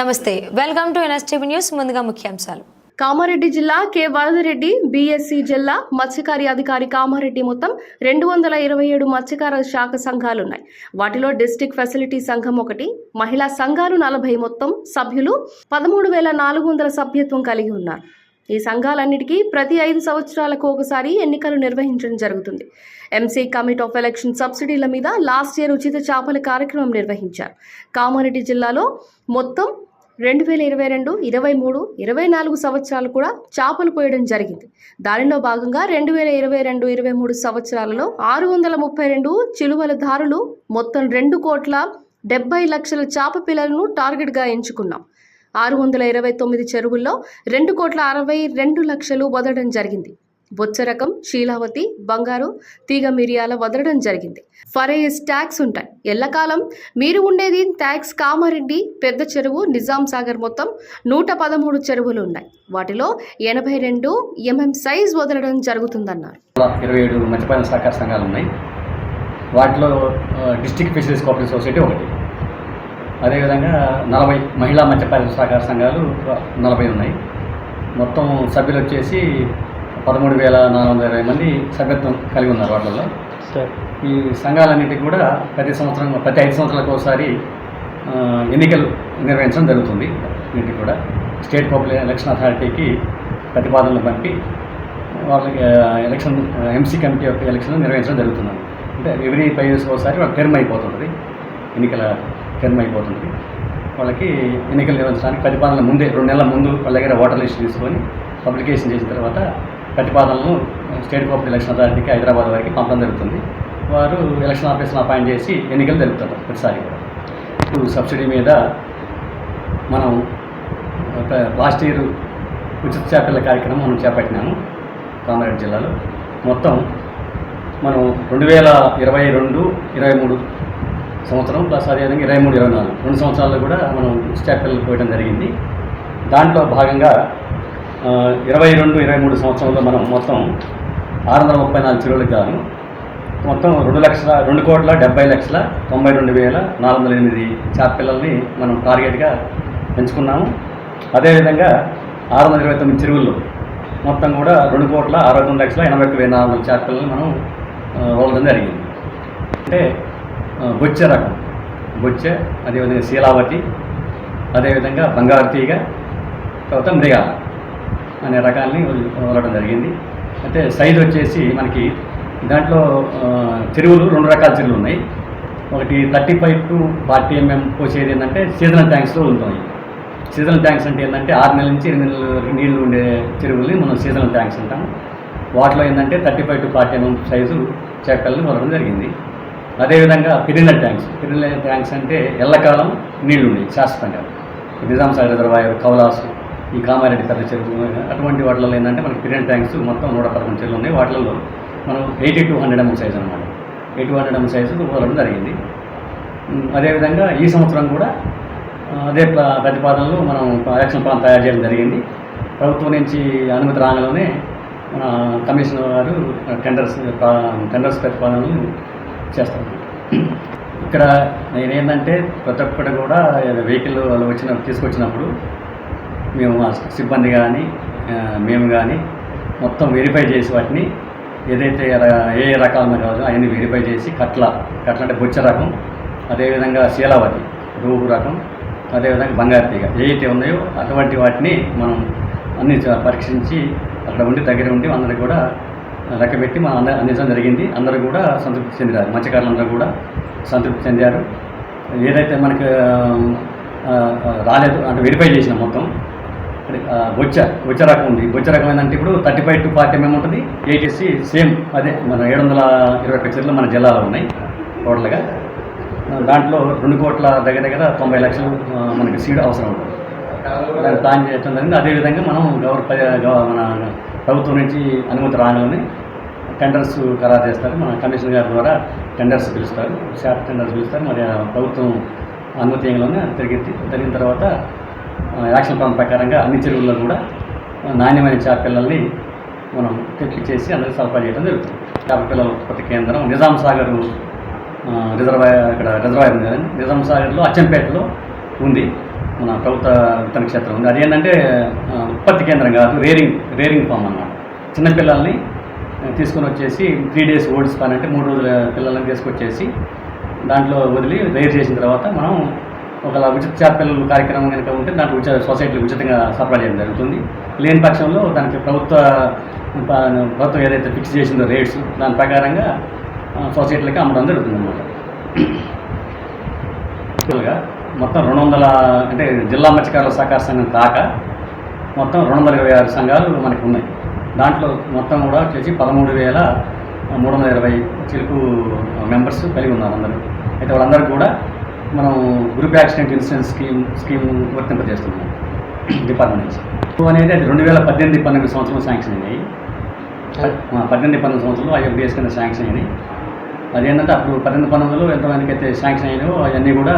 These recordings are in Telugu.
నమస్తే వెల్కమ్ టు ఎన్ఎస్టీవీ న్యూస్ ముందుగా ముఖ్యాంశాలు. కామారెడ్డి జిల్లా కె వరదరెడ్డి బీఎస్సీ జిల్లా మత్స్యకారి అధికారి కామారెడ్డి మొత్తం రెండు వందల ఇరవై ఏడు మత్స్యకార శాఖ సంఘాలున్నాయి. వాటిలో డిస్టిక్ ఫెసిలిటీ సంఘం ఒకటి మహిళా సంఘాలు నలభై మొత్తం సభ్యులు పదమూడు వేల నాలుగు వందల సభ్యత్వం కలిగి ఉన్నారు. ఈ సంఘాలన్నిటికీ ప్రతి ఐదు సంవత్సరాలకు ఒకసారి ఎన్నికలు నిర్వహించడం జరుగుతుంది. ఎంసీ కమిటీ ఆఫ్ ఎలక్షన్ సబ్సిడీల మీద లాస్ట్ ఇయర్ ఉచిత చేపల కార్యక్రమం నిర్వహించారు. కామారెడ్డి జిల్లాలో మొత్తం రెండు వేల ఇరవై రెండు ఇరవై మూడు ఇరవై నాలుగు సంవత్సరాలు కూడా చేపలు పోయడం జరిగింది. దానిలో భాగంగా రెండు వేల ఇరవై రెండు ఇరవై మూడు సంవత్సరాలలో ఆరు వందల ముప్పై రెండు చిలువల దారులు మొత్తం రెండు కోట్ల డెబ్బై లక్షల చేప పిల్లలను టార్గెట్గా ఎంచుకున్నాం. ఆరు వందల ఇరవై తొమ్మిది చెరువుల్లో రెండు కోట్ల అరవై రెండు లక్షలు వదలడం జరిగింది. బొచ్చ రకం శీలావతి బంగారు తీగ మిరియాల వదలడం జరిగింది. ఫరేస్ ట్యాక్స్ ఉంటాయి. ఎల్లకాలం మీరు ఉండేది ట్యాక్స్ కామారెడ్డి పెద్ద చెరువు నిజాం సాగర్ మొత్తం నూట పదమూడు చెరువులు ఉన్నాయి. వాటిలో ఎనభై రెండు ఎంఎం సైజ్ వదలడం జరుగుతుందన్నారు. ఇరవై ఏడు మత్స్యపాలన సహకార సంఘాలు ఉన్నాయి. వాటిలో డిస్టిక్ ఫిషరీస్ కోఆపరేటివ్ సొసైటీ ఒకటి. అదేవిధంగా నలభై మహిళా మత్స్యపాలన సహకార సంఘాలు నలభై ఉన్నాయి. మొత్తం సభ్యులు వచ్చేసి పదమూడు వేల నాలుగు వందల ఇరవై మంది సభ్యత్వం కలిగి ఉన్నారు వాటిల్లో. ఈ సంఘాలన్నిటికీ కూడా ప్రతి సంవత్సరం ప్రతి ఐదు సంవత్సరాలకు ఒకసారి ఎన్నికలు నిర్వహించడం జరుగుతుంది. వీటికి కూడా స్టేట్ పబ్లిక్ ఎలక్షన్ అథారిటీకి ప్రతిపాదనలు పంపి వాళ్ళకి ఎలక్షన్ ఎంసీ కమిటీ యొక్క ఎలక్షన్ నిర్వహించడం జరుగుతుంది. అంటే ఎవ్రీ ఫైవ్ ఇయర్స్ ఒకసారి వాళ్ళకి టర్మ్ అయిపోతుంటుంది. ఎన్నికల టర్మ్ అయిపోతుంది వాళ్ళకి ఎన్నికలు నిర్వహించడానికి ప్రతిపాదనల ముందే రెండు నెలల ముందు వాళ్ళ దగ్గర ఓటర్ లిస్ట్ తీసుకొని పబ్లికేషన్ చేసిన తర్వాత ప్రతిపాదనలను స్టేట్ పబ్లిక్ ఎలక్షన్ అథారిటీకి హైదరాబాద్ వరకు పంపడం జరుగుతుంది. వారు ఎలక్షన్ ఆఫీసర్ని అపాయింట్ చేసి ఎన్నికలు జరుపుతారు ప్రతిసారి కూడా. ఇప్పుడు సబ్సిడీ మీద మనం ఒక లాస్ట్ ఇయర్ ఉచిత చేపల కార్యక్రమం మనం చేపట్టినాము కామారెడ్డి జిల్లాలో. మొత్తం మనం రెండు వేల ఇరవై రెండు ఇరవై మూడు సంవత్సరం ప్లస్ అదేవిధంగా ఇరవై మూడు ఇరవై నాలుగు రెండు సంవత్సరాల్లో కూడా మనం ఉచిత చేపలు పోయడం జరిగింది. దాంట్లో భాగంగా ఇరవై రెండు ఇరవై మూడు సంవత్సరంలో మనం మొత్తం ఆరు వందల ముప్పై నాలుగు చెరువులకు గాను మొత్తం రెండు లక్షల రెండు కోట్ల డెబ్బై లక్షల తొంభై రెండు వేల నాలుగు వందల ఎనిమిది చేపపిల్లల్ని మనం టార్గెట్గా పెంచుకున్నాము. అదేవిధంగా ఆరు వందల ఇరవై తొమ్మిది చెరువుల్లో మొత్తం కూడా రెండు కోట్ల అరవై తొమ్మిది లక్షల ఎనభై ఒక్క వేల నాలుగు వందల చేపపిల్లల్ని మనం ఆ, వదలడం జరిగింది. అంటే బొచ్చె రకం. బొచ్చె అదేవిధంగా శీలావతి అదేవిధంగా బంగారు తీగ తర్వాత మృగాల. అనే రకాలని వదలడం జరిగింది. అయితే సైజు వచ్చేసి మనకి దాంట్లో చెరువులు రెండు రకాల చెరువులు ఉన్నాయి. ఒకటి thirty five to forty MM పోసేది ఏంటంటే సీజనల్ ట్యాంక్స్లో ఉంటాయి సీజనల్ ట్యాంక్స్ అంటే ఏంటంటే ఆరు నెలల నుంచి ఎనిమిది నెలల వరకు నీళ్ళు ఉండే చెరువుల్ని మనం సీజనల్ ట్యాంక్స్ అంటాం వాటిలో ఏంటంటే thirty five to forty MM size చేపల్ని వదలడం జరిగింది. అదేవిధంగా పిరినల్ ట్యాంక్స్. పిరినల్ ట్యాంక్స్ అంటే ఎల్లకాలం నీళ్ళు ఉండేవి శాశ్వతంగా. నిజాం సాగర్ రిజర్వాయర్ కౌలాసు ఈ కామారెడ్డి పెద్ద చెరువు అటువంటి వాటిలో ఏంటంటే మనకి పిరినల్ ట్యాంక్స్ మొత్తం నూట పదకొండు చెరువులు ఉన్నాయి. వాటిల్లో మనం eighty to hundred MM size అనమాట eighty to hundred MM size వదలడం జరిగింది. అదేవిధంగా ఈ సంవత్సరం కూడా అదే ప్ర- ప్రతిపాదనలు మనం యాక్షన్ ప్లాన్ తయారు చేయడం జరిగింది. ప్రభుత్వం నుంచి అనుమతి రాగానే మన కమిషనర్ గారు టెండర్స్ టెండర్స్ ప్రతిపాదనలు చేస్తారు. ఇక్కడ నేనేంటంటే ప్రతి ఒక్కటి కూడా వెహికల్ వాళ్ళు వచ్చిన తీసుకొచ్చినప్పుడు మేము సిబ్బంది కానీ మేము కానీ మొత్తం వెరిఫై చేసి వాటిని ఏదైతే ఏ రకాలను కాదు అవన్నీ వెరిఫై చేసి కట్ల కట్ల అంటే బొచ్చ రకం అదేవిధంగా శీలావతి రూపు రకం అదేవిధంగా బంగారు తీగ ఏవైతే ఉన్నాయో అటువంటి వాటిని మనం అన్ని పరీక్షించి అక్కడ ఉండి దగ్గర ఉండి అందరికి కూడా లెక్కబెట్టి మనం అందరూ అందించడం జరిగింది. అందరూ కూడా సంతృప్తి చెందారు. మత్స్యకారులందరూ కూడా సంతృప్తి చెందారు. ఏదైతే మనకు రాలేదు అంటే వెరిఫై చేసిన మొత్తం. బొచ్చ బొచ్చ రకం ఉంది. బొచ్చ రకం ఏంటంటే ఇప్పుడు thirty five to forty MM ఉంటుంది. ఎయిటీసీ సేమ్ అదే మన ఏడు వందల ఇరవై ఒక్క చెట్లు మన జిల్లాలో ఉన్నాయి టోటల్గా. దాంట్లో రెండు కోట్ల దగ్గర దగ్గర తొంభై లక్షలు మనకి సీడ్ అవసరం ఉంటుంది. దాన్ని ప్లాన్ చేయడం జరిగింది. అదేవిధంగా మనం గవర్న మన ప్రభుత్వం నుంచి అనుమతి రాగానే టెండర్స్ ఖరారు చేస్తారు. మన కమిషన్ గారి ద్వారా టెండర్స్ పిలుస్తారు. షార్ట్ టెండర్స్ పిలుస్తారు. మరి ప్రభుత్వం అనుమతి తిరిగి జరిగింది జరిగిన తర్వాత యాక్షన్ ప్లాన్ ప్రకారంగా అన్ని చెరువుల్లో కూడా నాణ్యమైన చేప పిల్లల్ని మనం తెప్పించేసి అందరికీ సరఫరా చేయడం జరుగుతుంది. చేప పిల్లల ఉత్పత్తి కేంద్రం నిజాం సాగర్ రిజర్వాయర్ ఇక్కడ రిజర్వాయర్ ఉంది కదండి. నిజాం సాగర్లో అచ్చంపేటలో ఉంది. మన ప్రభుత్వ విత్తన క్షేత్రం ఉంది. అది ఏంటంటే ఉత్పత్తి కేంద్రం కాదు రేరింగ్ రేరింగ్ ఫామ్ అన్నమాట. చిన్నపిల్లల్ని తీసుకొని వచ్చేసి త్రీ డేస్ ఓల్డ్ స్పాన్ అంటే మూడు రోజుల పిల్లల్ని తీసుకొచ్చేసి దాంట్లో వదిలి రేర్ చేసిన తర్వాత మనం ఒక ఉచిత చేప పిల్లలు కార్యక్రమం కనుక ఉంటే దాంట్లో ఉచిత సొసైటీలు ఉచితంగా సరఫరా చేయడం జరుగుతుంది. లేని పక్షంలో దానికి ప్రభుత్వ ప్రభుత్వం ఏదైతే ఫిక్స్ చేసిందో రేట్స్ దాని ప్రకారంగా సొసైటీలకి అమ్మడం జరుగుతుంది అన్నమాట మొత్తం రెండు వందల అంటే జిల్లా మత్స్యకారుల సహకార సంఘం కాక మొత్తం రెండు వందల ఇరవై ఆరు సంఘాలు మనకు ఉన్నాయి. దాంట్లో మొత్తం కూడా వచ్చేసి పదమూడు వేల మూడు వందల ఇరవై చిలుకు మెంబర్స్ కలిగి ఉన్నారు అందరూ. అయితే వాళ్ళందరూ కూడా మనం group accident insurance scheme scheme వర్తింపజేస్తున్నాం department నుంచి. అనేది అది రెండు వేల పద్దెనిమిది పన్నెండు సంవత్సరంలో శాంక్షన్ అయినాయి. పద్దెనిమిది పన్నెండు సంవత్సరంలో ఐఎఫ్డిఎస్ కింద శాంక్షన్ అయినాయి. అదేంటంటే అప్పుడు పద్దెనిమిది పన్నెండులో ఎంతమందికి అయితే శాంక్షన్ అయినాయో అవన్నీ కూడా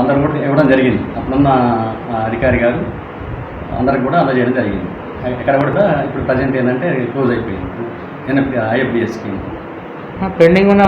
అందరూ కూడా ఇవ్వడం జరిగింది. అప్పుడున్న అధికారి గారు అందరికి కూడా అందజేయడం జరిగింది. ఎక్కడ కూడా ఇప్పుడు ప్రజెంట్ ఏంటంటే క్లోజ్ అయిపోయింది. ఐఎఫ్డిఎస్ స్కీమ్. పెండింగ్ ఉన్న